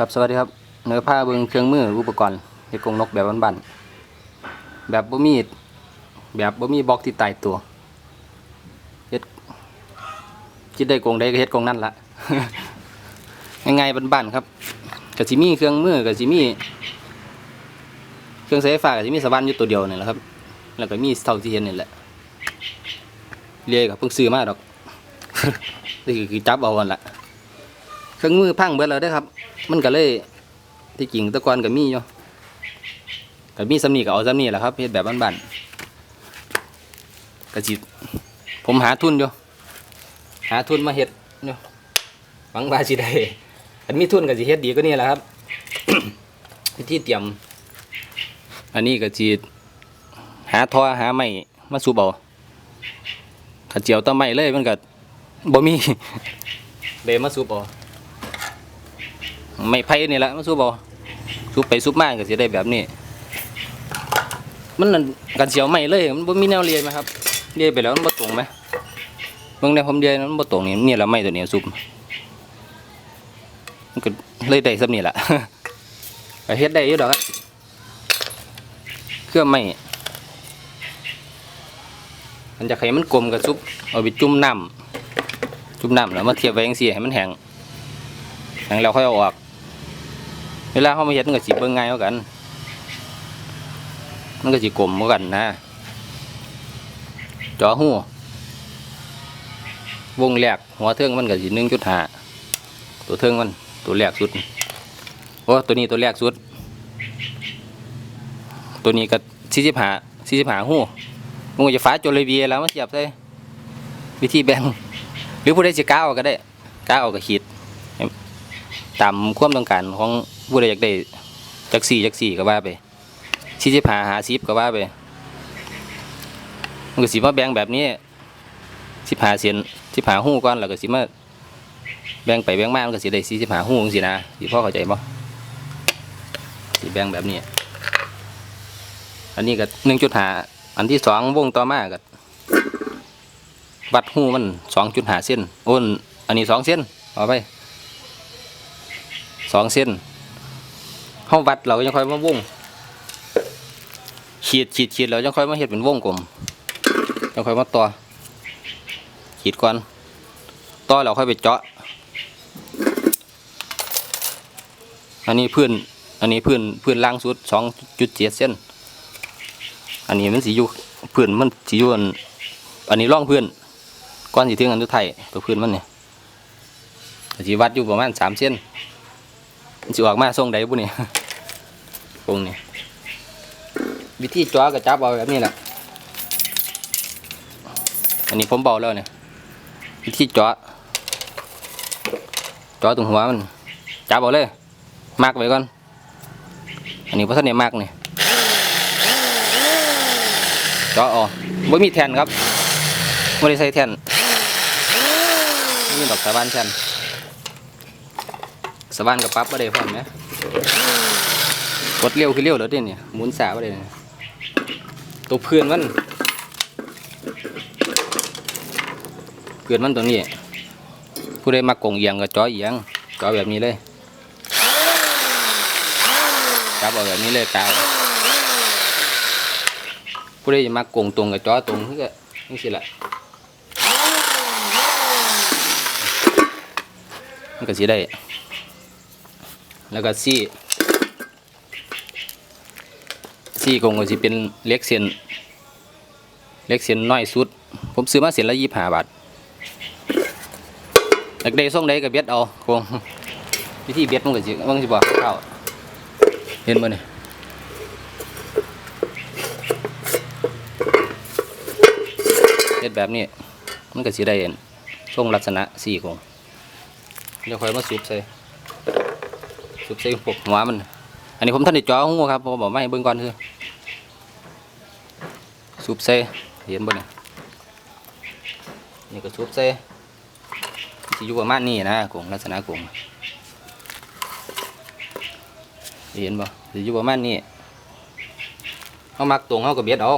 ครับสวัสดีครับเนื้อผ้าเบิงเครื่องมืออุปกรณ์เฮ็ดกรงนกแบบบ้านๆแบบบ่มีแบบบ่มีบล็อกที่ตายตัวเฮ็ดคิดได้กรงใดก็เฮ็ดกรงนั่นละง่ายๆบ้านๆครับก็สิมีเครื่องมือก็สิมีเครื่องใช้ไฟฟ้าก็สิมีสว่านอยู่ตัวเดียวนี่แหละครับ แล้วก็มีเท่าที่เห็นนี่แหละเรียกกับเพิ่งซื้อมาดอกนี่คือจับเอาวันละ รื่องมือพังเบิดแล้วเด้ครับ มันก็เลยที่จริงตะกอนก็มีอยู่ก็มีสำนีก็เอาสำนีแหละครับเฮ็ดแบบบ้านๆก็สิผมหาทุนอยู่หาทุนมาเฮ็ดอยู่หวังว่าสิได้อันมีทุนก็สิเฮ็ดดีกว่านี้แหละครับวิธีเตรียม อันนี้ก็สิหาท่อหาไม้มาสูบเอาถ้าเจียวต้นไม้เลยมันก็บ่มีเบมาสูบเอา ไม่ไผ่นี่แหละมาสูบเอสูบไปสูบมาก็สิได้แบบนี้ มันนั่นกันเสียวไม่เลยมันบ่มีแนวเรียนไหมครับเรียนไปแล้วมันบ่ตรงไหมเบิ่งในผมเรียนมันบ่ตรงนี่นี่แหละไม่ตัวนี้สูบมันก็เลยได้ซ้ำนี่แหละก็เฮ็ดได้อยู่ดอกครับเครื่องไม่มันจะให้มันกลมกับซุปเอาไปจุ่มน้ำจุ่มน้ำแล้วมาเทียบไว้จังซี่ให้มันแห้งแห้งแล้วค่อยเอาออก เวลาเขามาเฮ็ดมันก็สิเบิ่งง่ายกว่ากัน มันก็สิกลมกว่ากันนะจอหูวงแรกหัวเทิงมันก็สิหนึ่งจุดห้าตัวเทิงมันตัวแรกสุดโอ้ตัวนี้ตัวแรกสุด ตัวนี้ก็สี่สิบห้าสี่สิบห้าหูมันก็จะฟ้าโจเลเวียแล้วมาเสียบใส่วิธีแบ่งหรือผู้ใดจะก้าวก็ได้ก้าวก็ขีด ตามความต้องการของผู้ใดอยากได้จักสี่จักสี่ก็ว่าไปสี่สิบหาหาสิบก็ว่าไปมันก็สิมาแบ่งแบบนี้สิบหาเสียนสิบหาหู้ก่อนแล้วก็สิมาแบ่งไปแบ่งมามันก็สิได้สี่สิบหาหู้จังสินะสิพ่อเข้าใจบ่สิแบ่งแบบนี้อันนี้ก็หนึ่งจุดหาอันที่สองวงต่อมาก็วัดหู้มันสองจุดหาเส้นโอ้นอันนี้สองเส้นเอาไป สองเส้นเฮาวัดเรายังค่อยมาวงขีดขีดขีดเรายังค่อยมาเฮ็ดเป็นวงกลมยังค่อยมาต่อขีดก่อนต่อเราค่อยไปเจาะ อันนี้พื้นอันนี้พื้นพื้นล่างสุดสองจุดเจ็ดเส้น อันนี้มันสีอยู่พื้นมันสีอยู่อันอันนี้ร่องพื้นก้อนสีถึงอันทุไทยตัวพื้นมันเนี่ยสีวัดอยู่ประมาณสามเส้น สิออกมาทรงใดบุนี่วงนี่วิธีจ้อกระจับเอาแบบนี้แหละอันนี้ผมเบาแล้วเนี่ยวิธีจ้อจ้อตรงหัวมันจับเอาเลยมากไว้ก่อนอันนี้พระท่านเนี่ยมากนี่จ้อเอาไม่มีแทนครับไม่ได้ใส่แทนไม่มีดอกสะบานแทน สว่านกับปั๊บบ่ได้พร้อมไหมกดเร็วคือเร็วแล้วเด้เนี่ยหมุนสาบ่ได้เนี่ยตัวเพื่อนมันเพื่อนมันตัวนี้ผู้ใดมากงเอียงก็จ่อเอียงจ่อแบบนี้เลยจับเอาแบบนี้เลยกาวผู้ใดจะมากงตรงกับจ่อตรงคือก็นี่สิละมันก็สิได้ แล้วก็ซี่ซี่กงก็สิเป็นเล็กเส้นเล็กเส้นน้อยสุด ผมซื้อมาเส้นละยี่ห้าบาทอยากได้ส่งได้ก็เบ็ดเอากงวิธีเบ็ดมันก็สิมันสิบอกเข้าเห็นบ่นี่เฮ็ดแบบนี้มันก็สิได้ส่งลักษณะสี่กงเดี๋ยวค่อยมาสูบใส่ สุบใส่พวกหัวมัน อันนี้ผมท่านได้จ่อหูครับผมบอกไม่เบิ่งก่อนคือสุบใส่เห็นบ่เนี่ยนี่ก็สุบใส่สิอยู่ประมาณนี้นะกงลักษณะกงเห็นบ่สิอยู่ประมาณนี้เขามักตรงเขาก็เบียดเอา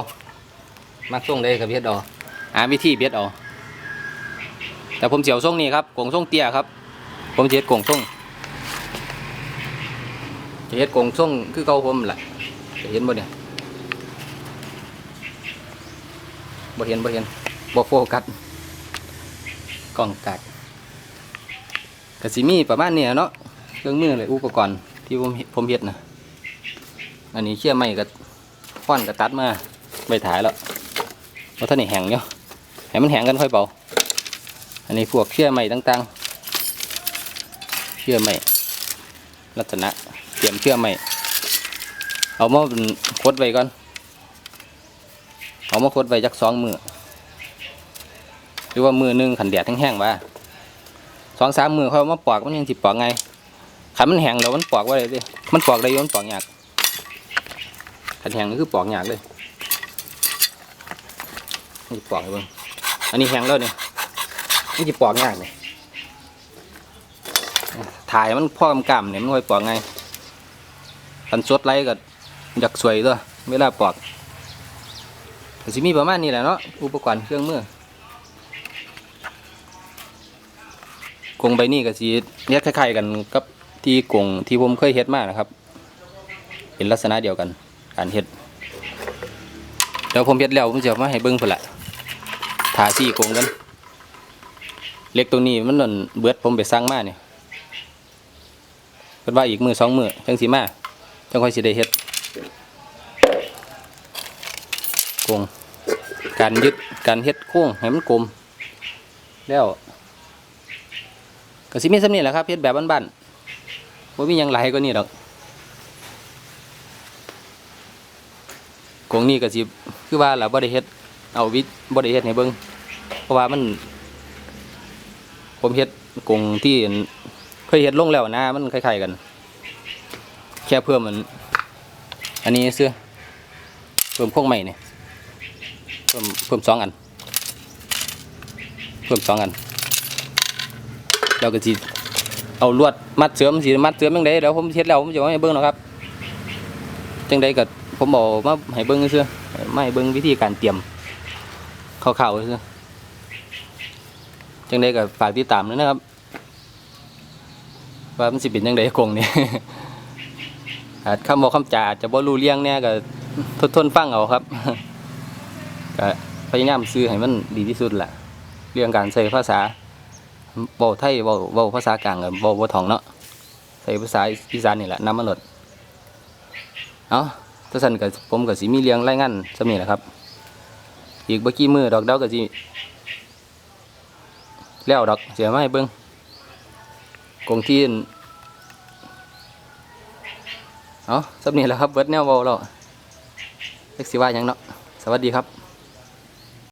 มักทรงได้ก็เบียดเอาหาวิธีเบียดเอาแต่ผมเสียวทรงนี้ครับกงทรงเตี้ยครับ ผมจะเฮ็ดกงทรง จะเฮ็ดกงส่งคือเก่าผมแหละจะเห็นบ่เนี่ยบ่เห็นบ่เห็นบ่โฟกัสกล้องกัดกสิมีประมาณเนี้เนาะเครื่องมือเลยอุปกรณ์ที่ผมผมเฮ็ดนะอันนี้เชื่อไม้กับฟ้อนกับตัดมาไปถ่ายแล้วว่าท่านนี่แห้งเนาะให้มันแห้งกันค่อยเป่าอันนี้พวกเชื่อไม้ต่างๆเชื่อไม้ลักษณะ เตรียมเชื่อไม้เอามาคดไว้ก่อน เอามาคดไว้จักสองมือหรือว่ามือหนึ่งขันแดดแห้งๆว่าสองสามมือเขาเอามาปอกมันยังสิปอกไงขันมันแห้งแล้วมันปอกว่าอะไรดิมันปอกได้อยุ่มันปอกยากขันแห้งก็คือปอกยากเลยนี่ปอกให้เบิ่งอันนี้แห้งแล้วเนี่ยมันจะปอกยากเลยถ่ายมันพ่อกำกำเนี่ยมันค่อยปอกไง คันสดไรก็อยากสวยตัวเวลาปอกก็สิมีประมาณนี้แหละเนาะอุปกรณ์เครื่องมือกงใบนี้ก็สิเนี้ยคล้ายๆกันกับที่กงที่ผมเคยเฮ็ดมานะครับ เป็นลักษณะเดียวกันการเฮ็ดเดี๋ยวผมเฮ็ดแล้วผมจะมาให้เบิ่งพุ่นละทาซี่กงกัน เล็กตรงนี้มันนั่นเบิดผมไปสร้างมาเนี่ยเพิ่นว่าอีกมือสองมือจังสีมา จังค่อยสิได้เฮ็ดกงการยึดการเฮ็ดโค้งให้มันกลม แล้วก็สิมีสำนี้แหละครับเฮ็ดแบบบ้านๆบ่มียังไหลกว่านี้ดอกกงนี้ก็สิคือว่าล่ะบ่ได้เฮ็ดเอาวิบ่ได้เฮ็ดให้เบิ่งเพราะว่ามัน ผมเฮ็ดกงที่เคยเฮ็ดลงแล้วนะมันคล้ายๆกัน แค่เพิ่มมัน อันนี้เสื้อเพิ่มพวกใหม่เนี่ยเพิ่มเพิ่มสองอัน เพิ่มสองอันแล้วก็จีเอาลวดมัดเสริมสีมัดเสริมยังไงเดี๋ยวผมเฮ็ดแล้วผมจะให้เบิ้งหรอกครับจังใดก็ผมบอกมาให้เบิ้งเสื้อไม่เบิ้งวิธีการเตรียมคร่าวๆเสื้อจังใดก็ฝากติดตามด้วยนะครับว่ามันสิเป็นจังใดกงเนี่ย อาจคำบอกคำจาอาจจะบ่รู้เรื่องเนี่ยก็ทนทนฟังเอาครับก็พยายามซื้อให้มันดีที่สุดแหละเรื่องการใช้ภาษาเว้าไทยเว้าเว้าภาษากลางกับเว้าบ่ทองเนาะใช้ภาษาอีสานนี่แหละนำมาหลดเอาถ้าสั่นก็ผมก็สิมีเรื่องรายงานสำนี้แหละครับ อีกบ่กี่มือดอกเดาก็สิแล้วดอกเสียมาให้เบิ้งกงที่อั่น เอาสับนี้แหละครับเบิร์ดแนวเบาแล้วเล็กสิว่าอย่างเนาะสวัสดีครับ